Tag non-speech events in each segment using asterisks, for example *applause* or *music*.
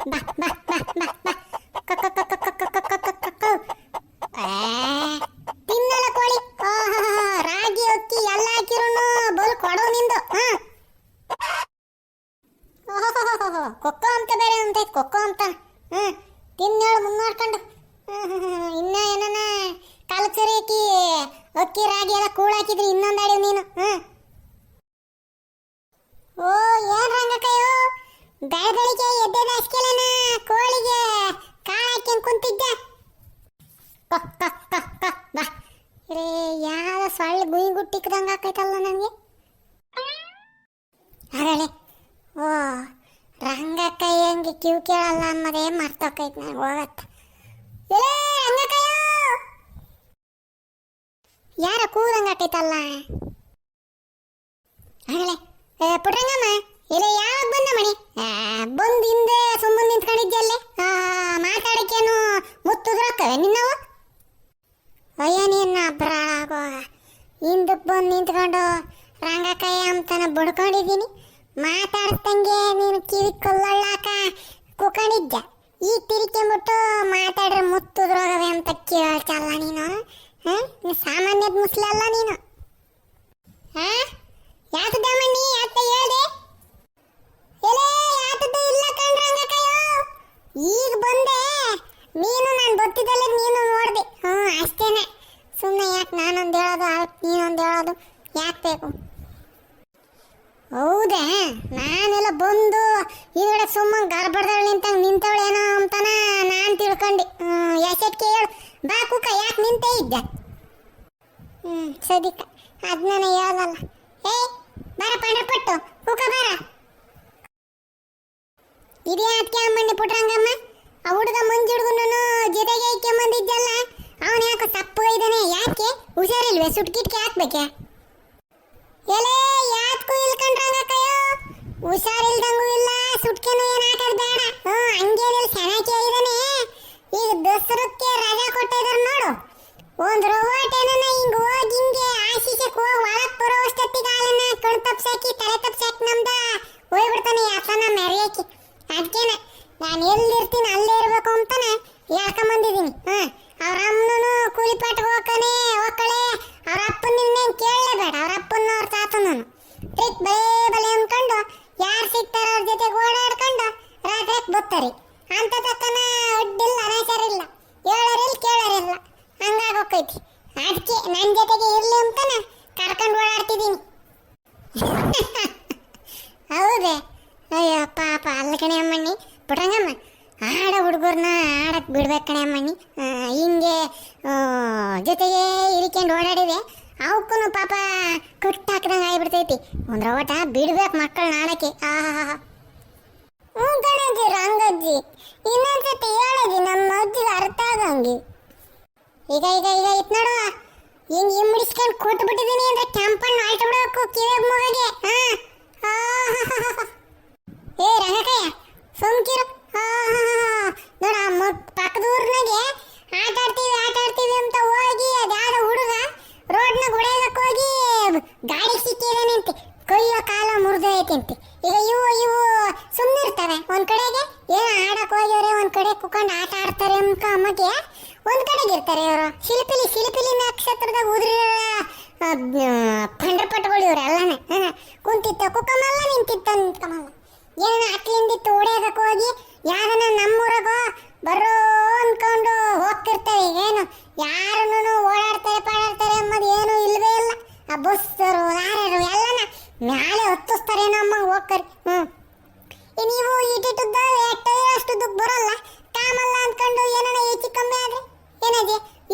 ತಿನ್ನಲ್ಲ ಕೋಳಿ. ರಾಗಿ, ಅಕ್ಕಿ, ಎಲ್ಲ ಹಾಕಿರೋನು. ಬಲ್ ಕೊಡೋ ನಿಂದು. ಕೊಕ್ಕೋ ಅಂತ ಬೇರೆ ಅಂತ, ಕೊಕ್ಕೋ ಅಂತ. ಹ್ಮ್. ತಿನ್ನೇಳು ಮುನ್ನೋಡ್ಕೊಂಡು ಇನ್ನ ಏನನ? ಕಾಲಚರಿ ಅಕ್ಕಿ ಅಕ್ಕಿ, ರಾಗಿ ಎಲ್ಲ ಕೂಳ್ ಹಾಕಿದ್ರಿ, ಇನ್ನೊಂದು ಅಡಿ ನೀನು. ಹ್ಮ್. ಓ ಏನ್ ರಂಗಕ್ಕಯ್ಯೋ ಬೆಳ ಬೆಳಿಗ್ಗೆ ಎದ್ದೆದ ಅಷ್ಕೆಲೆನ ಕೋಳಿಗೆ ಕಾಳಕ್ಕೆ ಕುಂತಿದ್ದೆ. ಕ ಕ ಕ ಕ ಬಾ. ರೇ ಯಾವ ಸೊಳ್ಳೆ ಗುಯಿ ಗುಟ್ಟಿಕ್ದಂಗೆ ಆಕೈತಲ್ಲ ನನಗೆ ಅರಳೆ ಓ ರಂಗಕ್ಕಯ್ಯಂಗೆ ಕ್ಯೂ ಕೇಳಲ್ಲ ಅನ್ನೋದೇ ಮರ್ತೋಕೈತೆ ನನಗೆ ಹೋಗತ್ತ. ಎಲೇ ರಂಗಕ್ಕಯ್ಯ ಯಾರ ಕೂದಂಗಾಕೈತಲ್ಲ ಅರಳೆ ಏ, ಪುಟ್ರಂಗಮ್ಮ ಇಲ್ಲ ಯಾವಾಗ ಬಂದ ಮಣಿ? ಬಂದ್ ಹಿಂದೆ ಸುಮ್ಮನೆ ನಿಂತ್ಕೊಂಡಿದ್ಯಲ್ಲೇ? ಮಾತಾಡಕ್ಕೇನು ಮುತ್ತುದ್ರಕ್ಕವೆ ನಿನ್ನವು? ಅಯ್ಯ, ನಿನ್ನ ಬ್ರಾಗೋ ಹಿಂದಕ್ಕೆ ಬಂದು ನಿಂತ್ಕೊಂಡು ರಂಗಕಾಯ ಅಂತನ ಬಡ್ಕೊಂಡಿದ್ದೀನಿ. ಮಾತಾಡ್ತಂಗೆ ನೀನು ಕಿವಿ ಕೊಲ್ಲಳ್ಳಾಕ ಕುಕೊಂಡಿದ್ದ ಈಗ ತಿರ್ಕೊಂಬಿಟ್ಟು ಮಾತಾಡ್ರೆ ಮುತ್ತುದ್ರೋಗವೆ ಅಂತ ಕೇಳ್ತಲ್ಲ ನೀನು? ಹಾಂ ಸಾಮಾನ್ಯದ ಮುಸ್ಲಲ್ಲ ನೀನು? ಹಾಂ ಯಾಕೆ ಮಣ್ಣಿ ಹೇಳಿ ಹೇಳ್ದೆ ಎಲೇ ಯಾತದ ಇಲ್ಲ ಕಣ್ರಂಗಕಯ್ಯೋ ಈಗ ಬಂದೆ. ನೀನು ನಾನು ಗೊತ್ತಿದ್ದಲ್ಲ ನೀನು ನೋಡ್ದೆ. ಹ್ಞೂ ಅಷ್ಟೇನೆ. ಸುಮ್ಮನೆ ಯಾಕೆ ನಾನೊಂದು ಹೇಳೋದು ಅದಕ್ಕೆ ನೀನೊಂದು ಹೇಳೋದು? ಯಾಕೆ ಬೇಕು? ಹೌದಾ, ನಾನೆಲ್ಲ ಬಂದು ಈಗಡೆ ಸುಮ್ಮನೆ ಗರ್ಭದಲ್ಲಿ ನಿಂತ ನಿಂತವಳೇನೋ ಅಂತಾನ ನಾನು ತಿಳ್ಕೊಂಡೆ. ಯಾಕೆ ಕೇಳು ಬಾ ಕುಕ್ಕ ಯಾಕೆ ನಿಂತೇ ಇದ್ದ? ಹ್ಞೂ ಸದಿಕ ಅದನ್ನ ನಾನು ಹೇಳಲ್ಲ ಏ ಬರ ಪಂಡ್ರಪಟ್ಟು ಕುಕ್ಕ ಬರ. ಇದೇ ಅದಕ್ಕೆ ಅಮ್ಮಣ್ಣಿ ಪುಟ್ರಂಗಮ್ಮ. ಆ ಹುಡುಗ ಮುಂಜಿ ಹುಡುಗನೂ ಜೊತೆಗೆ ಇಕ್ಕೊಂಬಂದಿದ್ದಲ್ಲ. ಅವನು ಯಾಕೆ ಸಪ್ಪಗಿದ್ದಾನೆ ಯಾಕೆ? ಹುಷಾರಿಲ್ವೇ? ಸುಟ್ಕಿಟ್ಕೆ ಹಾಕ್ಬೇಕೆ? ಎಲೆ, ಯಾತ್ಕು ಇಲ್ಕಂಡ್ರಂಗಕ್ಕಯ್ಯೋ ಹುಷಾರಿಲ್ದಂಗು ಇಲ್ಲ, ಸುಟ್ಕೆನೂ ಏನು ಹಾಕೋದು ಬೇಡ. ಹ್ಞೂ, ಹಂಗೇನಿಲ್ಲ ಚೆನ್ನಾಗಿ ಇದ್ದಾನೆ. ಈಗ ದಸರಕ್ಕೆ ರಜಾ ಕೊಟ್ಟಿದ್ದಾರೆ ನೋಡು. ಒಂದು ರೋಬೋಟ್ ಏನನ್ನ ಹಿಂಗೆ ಹೋಗಿ ಹಿಂಗೆ ಆಶೀಸಕ್ಕೆ ಹೋಗಿ ಒಳಗ್ ಬರೋ ಅಷ್ಟೊತ್ತಿಗೆ ಹಾಲನ್ನ ಕಣ್ ತಪ್ಸಾಕಿ ತಲೆ ತಪ್ಸಾಕಿ ನಮ್ದ ಹೋಗ್ಬಿಡ್ತಾನೆ ಯಾಕನ ಮೆರೆಯಕ್ಕೆ ಅದಕ್ಕೇನೆ ನಾನು ಎಲ್ಲಿರ್ತೀನಿ ಅಲ್ಲೇ ಇರ್ಬೇಕು ಅಂತಾನೆ ಹೇಳ್ಕೊಂಬಂದಿದ್ದೀನಿ ಹಾಂ ಅವ್ರ ಅಮ್ಮನೂ ಕೂಲಿ ಪಾಟ್ಗೆ ಹೋಗ್ತಾನೆ ಹೋಗ್ಕಳೆ ಅವ್ರ ಅಪ್ಪನ ನಿನ್ನೇನು ಕೇಳಲೇಬೇಡ ಅವ್ರ ಅಪ್ಪನ ಅವ್ರ ತಾತನೂ ಟ್ರಿಕ್ ಬಲೇ ಬಲೆ ಅನ್ಕೊಂಡು ಯಾರು ಸಿಗ್ತಾರ ಅವ್ರ ಜೊತೆಗೆ ಓಡಾಡ್ಕೊಂಡು ರಾತ್ರಿ ಬರ್ತಾರೆ ಅಂತ ತಕ್ಕನ ಅಡ್ಡಿಲ್ಲ ಅನಾಚಾರಿಲ್ಲ ಹೇಳೋರಿಲ್ಲ ಕೇಳೋರಿಲ್ಲ ಹಂಗಾಗಿ ಹೋಗ್ತೈತಿ ಅದಕ್ಕೆ ನನ್ನ ಜೊತೆಗೆ ಇರ್ಲಿ ಅಂತಾನೆ ಕರ್ಕೊಂಡು ಓಡಾಡ್ತಿದ್ದೀನಿ *laughs* ಹೌದೇ. ಅಯ್ಯೋ, ಪಾಪ. ಅಲ್ಲ ಕಣೆ ಅಮ್ಮಣ್ಣಿ. ಪುಟಂಗಮ್ಮ ಆಡ ಹುಡುಗರನ್ನ ಆಡಕ್ಕೆ ಬಿಡ್ಬೇಕು ಕಣೆ ಅಮ್ಮಣ್ಣಿ. ಹಿಂಗೆ ಜೊತೆಗೆ ಇರಿಕೊಂಡು ಓಡಾಡಿದೆ ಅವಕ್ಕೂ ಪಾಪ ಕಟ್ಟು ಹಾಕ್ದಂಗೆ ಆಗಿಬಿಡ್ತೈತಿ. ಒಂದ್ರ ಓಟ ಬಿಡ್ಬೇಕು ಮಕ್ಕಳನ್ನ ಆಡಕ್ಕೆ. ಆಹಾ ಹ್ಞೂ ಕಣಜ್ಜಿ ರಂಗಜ್ಜಿ. ಇನ್ನೊಂದ್ಸತಿ ಹೇಳಜ್ಜಿ, ನಮ್ಮ ಅಜ್ಜಿಗೆ ಅರ್ಥ ಆಗಂಗೆ. ಈಗ ಈಗ ಈಗ ಇತ್ತು ನೋಡು ಹಿಂಗ್ ಇಮ್ಮಿಡಿಸ್ಕೊಂಡು ಕೊಟ್ಟು ಬಿಟ್ಟಿದ್ದೀನಿ ಅಂದ್ರೆ ಕೆಂಪಣ್ಣ ಆಲ್ಟ ಬಿಡಬೇಕು ಕಿವಿಗೆ ಮೂಗಗೆ. ಏ, ರಂಗಕಯ್ಯ, ಸುಮ್ಕಿರು. ನೋಡ ಪಕ್ಕದ ಊರ್ನಾಗೆ ಆಟ ಆಡ್ತೀವಿ ಆಟ ಆಡ್ತೀವಿ ಅಂತ ಹೋಗಿ ಅದ್ಯಾವ ಹುಡುಗ ರೋಡ್ನಾಗ ಹೊಡೆಯಕ್ಕೆ ಹೋಗಿ ಗಾಡಿ ಸಿಕ್ಕಿದಾನಂತೆ ಕೈಯ, ಕಾಲ ಮುರಿದೈತಂತೆ ಈಗ ಇವು ಇವು ಸುಮ್ಮನೆ ಇರ್ತಾರೆ ಒಂದ್ ಕಡೆಗೆ. ಏನೋ ಆಡಕ್ ಹೋಗ್ಯವ್ರೆ, ಒಂದ್ ಕಡೆ ಕುತ್ಕೊಂಡು ಆಟ ಆಡ್ತಾರೆ ಅಂತ ಅಮ್ಮಗೆ. ಒಂದ್ ಕಡೆಗೆ ಇರ್ತಾರೆ ಇವರು. ಶಿಲ್ಪಿಲಿ ಶಿಲ್ಪಿಲಿ ನಕ್ಷತ್ರದಾಗ ಉದ್ರಿ ಪಂಡ್ರಪಟ್ಟುಗಳು ಇವ್ರು ಎಲ್ಲಾನೆ. ಕುಂತಿತ್ತ. ಕುಕ್ಕಮಲ್ಲ ನಿಂತಿತ್ತ ನಿಂತ್ಕಮಲ್ಲ ಏನೋ ಅಟ್ಲಿಂದಿತ್ತು ಹೊಡೆಯೋದಕ್ಕೆ ಹೋಗಿ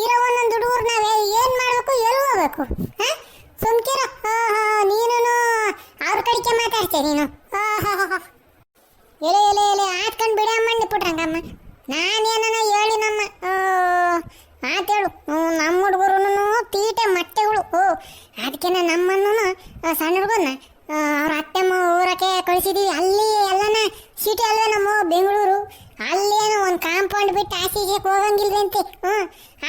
ಇರೋ ಒಂದೊಂದು ಹುಡುಗರು ನಾವೇ ಏನು ಮಾಡಬೇಕು, ಎಲ್ಲಿ ಹೋಗ್ಬೇಕು? ಹಾ? ಸುಮ್ಕಿರ. ನೀನು ಅವ್ರ ಕಡೆಗೆ ಮಾತಾಡ್ತೀಯ ನೀನು? ಎಲೆ ಎಲೆ ಎಲೆ, ಆತ್ಕೊಂಡು ಬಿಡ ಅಮ್ಮಣ್ಣಿ ಪುಟ್ರಂಗಮ್ಮ. ನಾನೇನ ಹೇಳಿ. ನಮ್ಮ ಆತೇಳು ನಮ್ಮ ಹುಡುಗರು ತೀಟೆ ಮಟ್ಟೆಗಳು ಓ ಅದಕ್ಕೆ ನಮ್ಮನ್ನು ಸಣ್ಣ ಹುಡುಗನ್ನ ಅವ್ರ ಅತ್ತೆಮ್ಮ ಊರಕ್ಕೆ ಕಳಿಸಿದೀವಿ. ಅಲ್ಲಿ ಎಲ್ಲನ ಸಿಟಿ ಅಲ್ವೇ ನಮ್ಮ ಬೆಂಗಳೂರು? ಅಲ್ಲೇನೋ ಒಂದು ಕಾಂಪೌಂಡ್ ಬಿಟ್ಟು ಹೋಗಂಗಿಲ್ಲ ಹೋಗಂಗಿಲ್ವಂತೆ? ಹ್ಞೂ.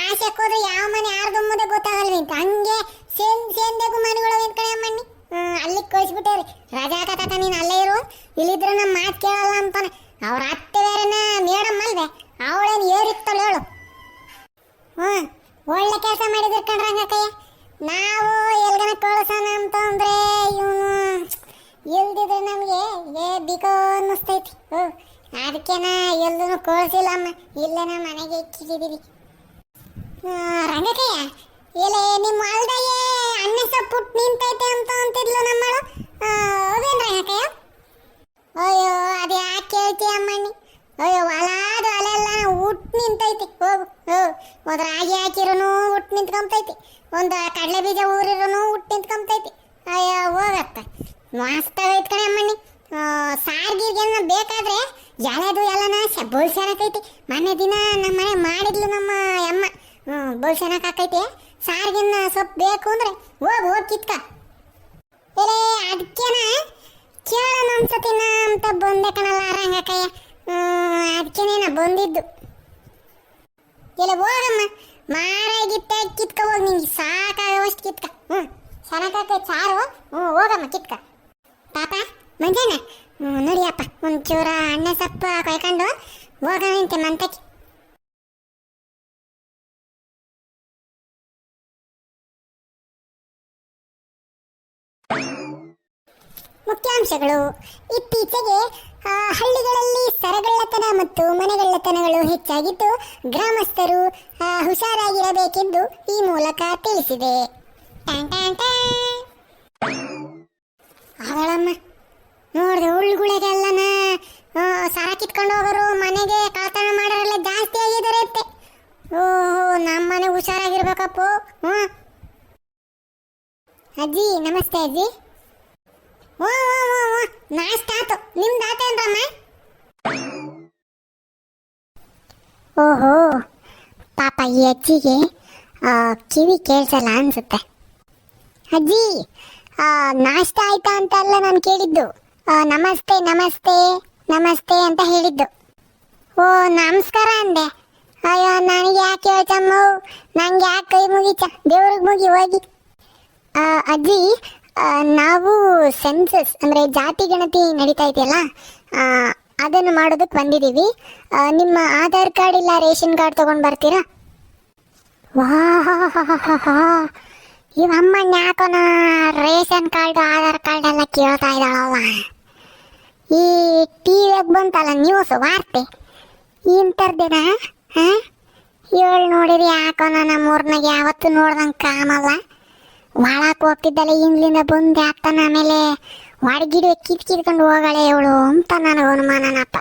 ಆಸೆಗೆ ಹೋದ್ರೆ ಯಾವ ಮನೆ ಯಾರ್ದುಮ್ಮದೆ ಗೊತ್ತಾಗಲ್ವಿ ಅಂತ ಹಂಗೆ ಸೇಮ್ ಸೇಮ್ದಾಗು ಮನೆಗಳು ಕಣೆ ಮಣ್ಣಿ ಅಲ್ಲಿ ಅಲ್ಲಿಗೆ ಕಳಿಸ್ಬಿಟ್ಟೇವ್ರಿ. ರಜಾ ತಾತ ನೀನು ಅಲ್ಲೇ ಇರು ಇಲ್ಲಿದ್ರೆ ನಮ್ಮ ಮಾತು ಕೇಳಲ್ಲ ಅಂತಾನೆ. ಅವ್ರ ಅತ್ತೆ ಬೇರೆನ ಮೇಡಮ್ ಅಲ್ವೇ? ಅವಳೇನು ಏರಿತ್ತಲ್ಲ ಹೇಳು. ಹ್ಞೂ ಒಳ್ಳೆ ಕೆಲಸ ಮಾಡಿದ್ರು ಕಣ್ರಂಗಕ್ಕಯ್ಯ ನಾವು ಎಲ್ಗನ ಕಳ್ಸೋಣ ಅಂತಂದ್ರೆ ಇವನು ಇಲ್ದಿದ್ರೆ ನಮಗೆ ಏ ಬಿಕೋ ಅನ್ನಿಸ್ತೈತಿ. ಹ್ಞೂ ನಾ ಎಲ್ಲೂ ಕಳಿಸಿಲ್ಲಮ್ಮ ಇಲ್ಲೇ ಮನೆಗೆ ಇಕ್ಕಿದ್ದೀವಿ ರಂಗಕಯ್ಯ, ಎಲೆ ನಿಮ್ಮ ಹೊಲ್ದಾಗೆ ಅನ್ನ ಸೊಪ್ಪು ನಿಂತೈತೆ ಅಂತ ಅಂತಿದ್ಲು ನಮ್ಮಳು. ಅದೇನು ರಂಗಕಯ್ಯ? ಅಯ್ಯೋ, ಅದು ಯಾಕೆ ಕೇಳ್ತೀಯ ಅಮ್ಮಣ್ಣಿ? ಅಯ್ಯೋ, ಹೊಲಾದ ಅಲೆಲ್ಲ ಉಟ್ ನಿಂತೈತಿ. ಹೋಗು ಹೋಗು ಒಂದು ರಾಗಿ ಹಾಕಿರೋನು ಹುಟ್ಟು ನಿಂತ್ಕೊಂತೈತಿ ಒಂದು ಕಡಲೆ ಬೀಜ ಊರಿರೋನು ಹುಟ್ಟು ನಿಂತ್ಕೊಂತೈತಿ ಅಯ್ಯೋ, ಹೋಗತ್ತ. ಮಸ್ತಾಗೈತ್ ಕಣೆ ಅಮ್ಮಣ್ಣಿ. ಸಾರ್ಗಿರ್ಗೇನ ಬೇಕಾದ್ರೆ ಎಳೆದು ಎಲ್ಲನ ಬೋಳ್ಸೇನಕೈತಿ ಮೊನ್ನೆ ದಿನ ನಮ್ಮ ಮನೆ ಮಾಡಿದ್ಲು ನಮ್ಮ ಅಮ್ಮ. ಹ್ಞೂ ಕಾಕೈತೆ. ಸಾರ್ಗಿನ ಸೊಪ್ಪು ಬೇಕು ಅಂದ್ರೆ ಹೋಗು, ಹೋಗಿ ಕಿತ್ಕ. ಎಲೆ ಅದಕ್ಕೆನ ಕೇಳೋಣ ಅನ್ಸತಿನ ಅಂತ ಬಂದೆ ಕಣಲ್ಲ ರಂಗಕ್ಕಯ್ಯ ಅದಕ್ಕೆನೇನ ಬಂದಿದ್ದು. ಇಲ್ಲ ಹೋಗಮ್ಮ. ಮಾರಾಗಿತ್ತ ಕಿತ್ಕ ಹೋಗಿ ನಿಂಗೆ. ಸಾಕಾಗುವಷ್ಟು ಕಿತ್ಕ. ಹ್ಞೂ ಚೆನ್ನಾಗತ್ತೆ ಚಾರು. ಹ್ಞೂ ಹೋಗಮ್ಮ, ಕಿತ್ಕ. ಪಾಪ ಮಂಜಾನ ನಡಿಯಪ್ಪ, ಒಂಚೂರ ಅಣ್ಣ ಸಪ್ಪ ಕೊಯ್ಕೊಂಡು ಹೋಗೋಣಂತೆ ಮಂತಕ್ಕೆ. ಮುಖ್ಯಾಂಶಗಳು. ಇತ್ತೀಚೆಗೆ ಹಳ್ಳಿಗಳಲ್ಲಿ ಸರಗಳ್ಳತನ ಮತ್ತು ಮನೆಗಳ್ಳತನಗಳು ಹೆಚ್ಚಾಗಿದ್ದು ಗ್ರಾಮಸ್ಥರು ಹುಷಾರಾಗಿರಬೇಕೆಂದು ಈ ಮೂಲಕ ತಿಳಿಸಿದೆ. ಅವಳಮ್ಮ, ನೋಡ್ದೆ ಉಳ್ಗುಳೆಗೆಲ್ಲನ ಸರ ಕಿತ್ಕೊಂಡು ಹೋಗೋರು ಮನೆಗೆ ಕಳ್ತನ ಮಾಡೋರೆಲ್ಲ ಜಾಸ್ತಿ ಆಗಿದ್ದಾರೆ ಅಂತೆ. ಓಹೋ ನಮ್ಮ ಮನೆ ಹುಷಾರಾಗಿರ್ಬೇಕಪ್ಪ. ಹ್ಞೂ ಅಜ್ಜಿ ನಮಸ್ತೆ ಅಜ್ಜಿ. ಓ ಓ ಓ ಓ ನಾಷ್ಟ ಆತು. ನಿಮ್ದು ಆತೇನ್ರಮ್ಮ ಓಹೋ ಪಾಪ ಈ ಅಜ್ಜಿಗೆ ಆ, ಕಿವಿ ಕೇಳಿಸಲ್ಲ ಅನ್ಸುತ್ತೆ. ಅಜ್ಜಿ ನಾಷ್ಟ ಆಯ್ತಾ ಅಂತ ಅಲ್ಲ ನಾನು ಕೇಳಿದ್ದು. ನಮಸ್ತೆ ನಮಸ್ತೆ ನಮಸ್ತೆ ಅಂತ ಹೇಳಿದ್ದು. ಓ ನಮಸ್ಕಾರ ಅಂದೆ. ಅಯ್ಯೋ ನನಗೆ ಯಾಕೆ ಯೋಚಮ್ಮ ನಂಗೆ ಯಾಕೆ ಕೈ ಮುಗಿಚ ದೇವ್ರಿಗೆ ಮುಗಿ ಹೋಗಿ. ಅಜ್ಜಿ ನಾವು ಸೆನ್ಸಸ್ ಅಂದರೆ ಜಾತಿ ಗಣತಿ ನಡೀತಾ ಇದೆಯಲ್ಲ ಅದನ್ನು ಮಾಡೋದಕ್ಕೆ ಬಂದಿದ್ದೀವಿ. ನಿಮ್ಮ ಆಧಾರ್ ಕಾರ್ಡ್ ಇಲ್ಲ ರೇಷನ್ ಕಾರ್ಡ್ ತೊಗೊಂಡು ಬರ್ತೀರಾ? ವಾ ಇವಮ್ಮ ಯಾಕೋನ ರೇಷನ್ ಕಾರ್ಡ್, ಆಧಾರ್ ಕಾರ್ಡ್ ಎಲ್ಲ ಕೇಳ್ತಾ ಇದ್ದಾಳಲ್ಲ ಈ ಟಿ ವಿಯಾಗ ಬಂತಲ್ಲ ನ್ಯೂಸ್ ವಾರ್ತೆ. ಇಂಥದ್ದೇನ ಹಾಂ ಇವಳು ನೋಡಿರಿ ಯಾಕೋನ ನಮ್ಮ ಊರ್ನಾಗ ಯಾವತ್ತೂ ನೋಡ್ದಂಗೆ ಕಾಣಲ್ಲ. ಒಳಕ್ಕೆ ಹೋಗ್ತಿದ್ದಲ್ಲ ಹಿಂದ್ಲಿಂದ ಬಂದೆ ಅತ್ತನ ಆಮೇಲೆ ಹೊಡಗಿಡಿ ಕಿತ್ ಕಿತ್ಕೊಂಡು ಹೋಗಳೆ ಇವಳು ಅಂತ ನನಗೆ ಅನುಮಾನನಪ್ಪ.